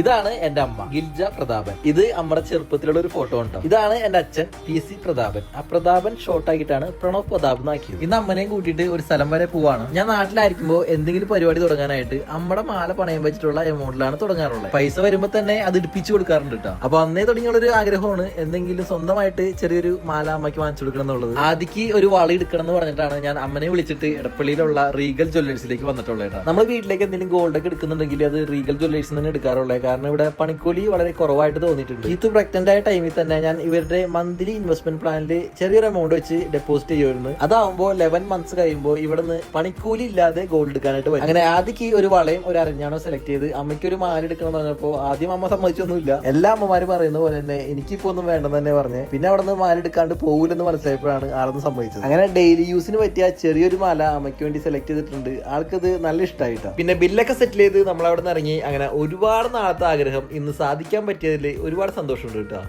ഇതാണ് എന്റെ അമ്മ ഗിൽജ പ്രതാപൻ. ഇത് നമ്മുടെ ചെറുപ്പത്തിലുള്ള ഒരു ഫോട്ടോ ഉണ്ടോ ഇതാണ് എന്റെ അച്ഛൻ പി സി പ്രതാപൻ. ആ പ്രതാപൻ ഷോർട്ട് ആക്കിയിട്ടാണ് പ്രണവ് പ്രതാപ് എന്നാക്കിയത്. ഇന്ന് അമ്മനെയും കൂട്ടിയിട്ട് ഒരു സ്ഥലം വരെ പോവാണ്. ഞാൻ നാട്ടിലായിരിക്കുമ്പോൾ എന്തെങ്കിലും പരിപാടി തുടങ്ങാനായിട്ട് അമ്മയുടെ മാല പണയം വെച്ചിട്ടുള്ള എമൗണ്ടിലാണ് തുടങ്ങാറുള്ളത്. പൈസ വരുമ്പോൾ തന്നെ അത് ഇടിപ്പിച്ചു കൊടുക്കാറുണ്ട് കേട്ടോ അപ്പൊ അന്നേ തുടങ്ങിയുള്ള ഒരു ആഗ്രഹമാണ് എന്തെങ്കിലും സ്വന്തമായിട്ട് ചെറിയൊരു മാല അമ്മയ്ക്ക് വാങ്ങിച്ചു കൊടുക്കണം എന്നുള്ളത്. ആദ്യക്ക് ഒരു വള എടുക്കണം എന്ന് പറഞ്ഞിട്ടാണ് ഞാൻ അമ്മനെ വിളിച്ചിട്ട് എടപ്പള്ളിയിലുള്ള റീഗൽ ജ്വല്ലേഴ്സിലേക്ക് വന്നിട്ടുള്ളത് നമ്മൾ വീട്ടിലേക്ക് എന്തെങ്കിലും ഗോൾഡ് ഒക്കെ എടുക്കുന്നുണ്ടെങ്കിൽ അത് റീഗൽ ജ്വല്ലേഴ്സിൽ തന്നെ എടുക്കാറുള്ളത് കാരണം ഇവിടെ പണിക്കൂലി വളരെ കുറവായിട്ട് തോന്നിയിട്ടുണ്ട്. ഇത് പ്രഗ്നന്റ് ആയ ടൈമിൽ തന്നെ ഞാൻ ഇവരുടെ മന്ത്ലി ഇൻവെസ്റ്റ്മെന്റ് പ്ലാനിൽ ചെറിയൊരു എമൗണ്ട് വെച്ച് ഡെപ്പോസിറ്റ് ചെയ്യുമായിരുന്നു അതാവുമ്പോൾ ലെവൻ മന്ത്സ് കഴിയുമ്പോൾ ഇവിടുന്ന് പണിക്കൂലി ഇല്ലാതെ ഗോൾഡ് എടുക്കാനായിട്ട് വരും അങ്ങനെ ആദ്യക്ക് ഒരു വളയും ഒരു അരഞ്ഞാണോ സെലക്ട് ചെയ്ത് അമ്മയ്ക്ക് ഒരു മാല എടുക്കണം എന്ന് പറഞ്ഞപ്പോൾ ആദ്യം അമ്മ സമ്മതിച്ചൊന്നുമില്ല. എല്ലാ അമ്മമാരും പറയുന്ന പോലെ തന്നെ എനിക്കിപ്പോ ഒന്നും വേണ്ടെന്ന് തന്നെ പറഞ്ഞ് പിന്നെ അവിടെ നിന്ന് മാല എടുക്കാണ്ട് പോകില്ലെന്ന് മനസ്സിലായപ്പോഴാണ് ആളൊന്നും സംഭവിച്ചത് അങ്ങനെ ഡെയിലി യൂസിന് പറ്റിയ ചെറിയൊരു മാല അമ്മയ്ക്ക് വേണ്ടി സെലക്ട് ചെയ്തിട്ടുണ്ട്. ആൾക്കത് നല്ല ഇഷ്ടമായിട്ടാണ് പിന്നെ ബില്ലൊക്കെ സെറ്റിൽ ചെയ്ത് നമ്മൾ അവിടെ നിന്ന് ഇറങ്ങി. അങ്ങനെ ഒരുപാട് നാളത്തെ ആഗ്രഹം ഇന്ന് സാധിക്കാൻ പറ്റിയതിൽ ഒരുപാട് സന്തോഷമുണ്ട് കേട്ടോ.